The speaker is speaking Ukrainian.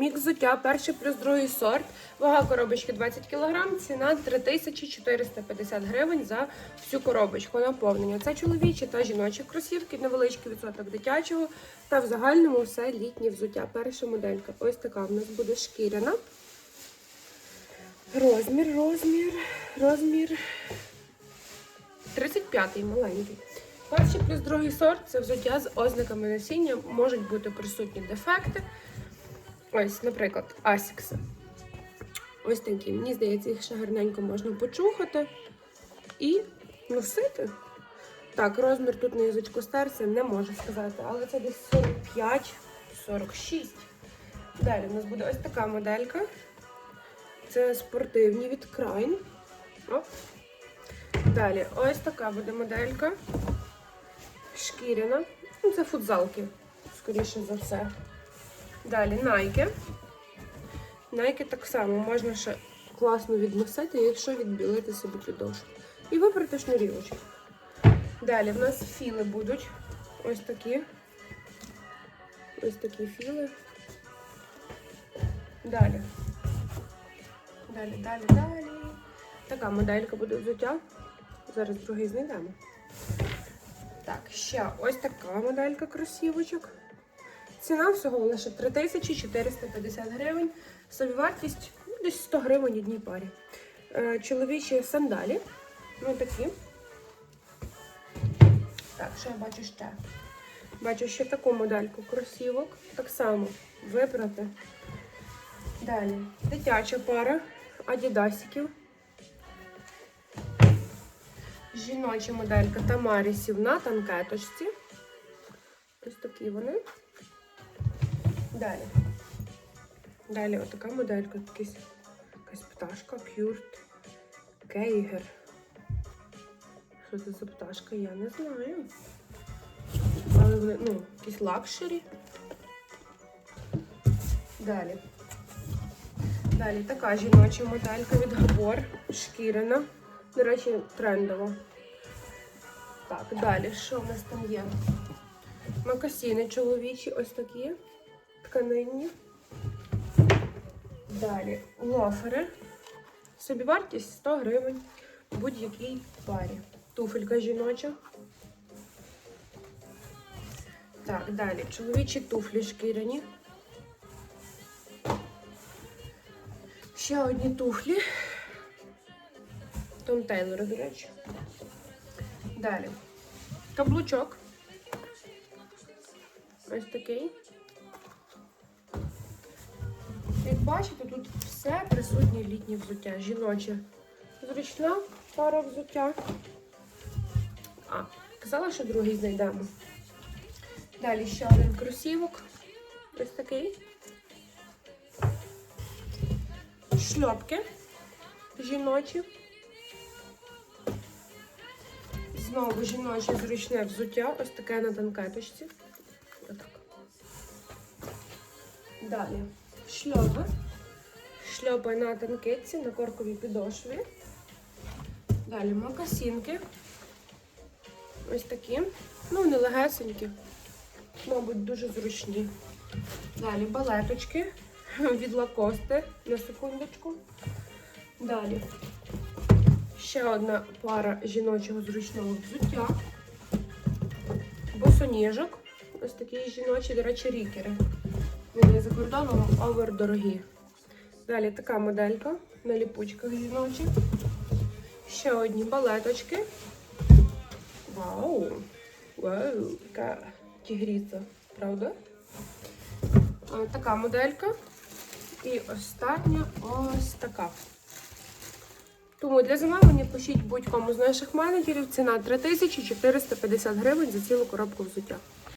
Мікс взуття, перший плюс другий сорт. Вага коробочки 20 кг, ціна 3450 гривень за всю коробочку наповнення. Це чоловічі та жіночі кросівки, невеличкий відсоток дитячого та в загальному все літнє взуття. Перша моделька. Ось така в нас буде шкіряна. Розмір, розмір, розмір 35-й маленький. Перший плюс другий сорт це взуття з ознаками насіння. Можуть бути присутні дефекти. Ось, наприклад, асікси. Ось такі. Мені здається, їх ще гарненько можна почухати і носити. Так, розмір тут на язичку стерся, не можу сказати, але це десь 45-46. Далі у нас буде ось така моделька. Це спортивні від Крайн. Оп. Далі, ось така буде моделька. Шкіряна. Ну, це футзалки, скоріше за все. Далі Nike. Nike так само можна ще класно відносити, якщо відбілити собі підошву. І вибрати шнурівочку. Далі в нас філи будуть. Ось такі. Ось такі філи. Далі. Далі, далі, далі. Така моделька буде взуття. Зараз другий знайдемо. Так, ще ось така моделька кросівочок. Ціна всього лише 3450 гривень. Собівартість ну, десь 100 гривень одній парі. Е, чоловічі сандалі. Ну такі. Так, що я бачу ще? Бачу ще таку модельку кросівок. Так само вибрати. Далі. Дитяча пара адідасиків. Жіноча моделька Тамарісів на танкеточці. Ось такі вони. Далі. Далі отака моделька, якась, якась пташка, П'юрт Кейгер. Що це за пташка, я не знаю. Але вони, ну, якісь лакшері. Далі. Далі така жіноча моделька від Габор, шкіряна. До речі, трендова. Так, далі, що в нас там є? Макасіни чоловічі, ось такі тканинні. Далі лофери. Собівартість 100 гривень в будь-якій парі. Туфелька жіноча. Так, далі чоловічі туфлі шкіряні. Ще одні туфлі. Том Тейлор, до речі. Далі. Каблучок. Ось такий. Як бачите, тут все присутнє літнє взуття. Жіноче. Зручна пара взуття. А, казала, що другий знайдемо. Далі ще один кросівок. Ось такий. Шльопки жіночі. Знову жіноче зручне взуття. Ось таке на танкеточці. Отак. Далі шльопи. Шльопи на танкетці, на корковій підошві. Далі мокасінки. Ось такі. Ну, вони легесенькі. Мабуть, дуже зручні. Далі балеточки від лакости на секундочку. Далі ще одна пара жіночого зручного взуття. Босоніжок. Ось такі жіночі, до речі, рікери. Вони за кордоном овер дорогі. Далі така моделька на ліпучках жіночі. Ще одні балеточки. Вау! Вау! Яка тігріця, правда? А, Така моделька. І остання ось така. Тому для замовлення пишіть будь-кому з наших менеджерів. Ціна 3450 гривень за цілу коробку взуття.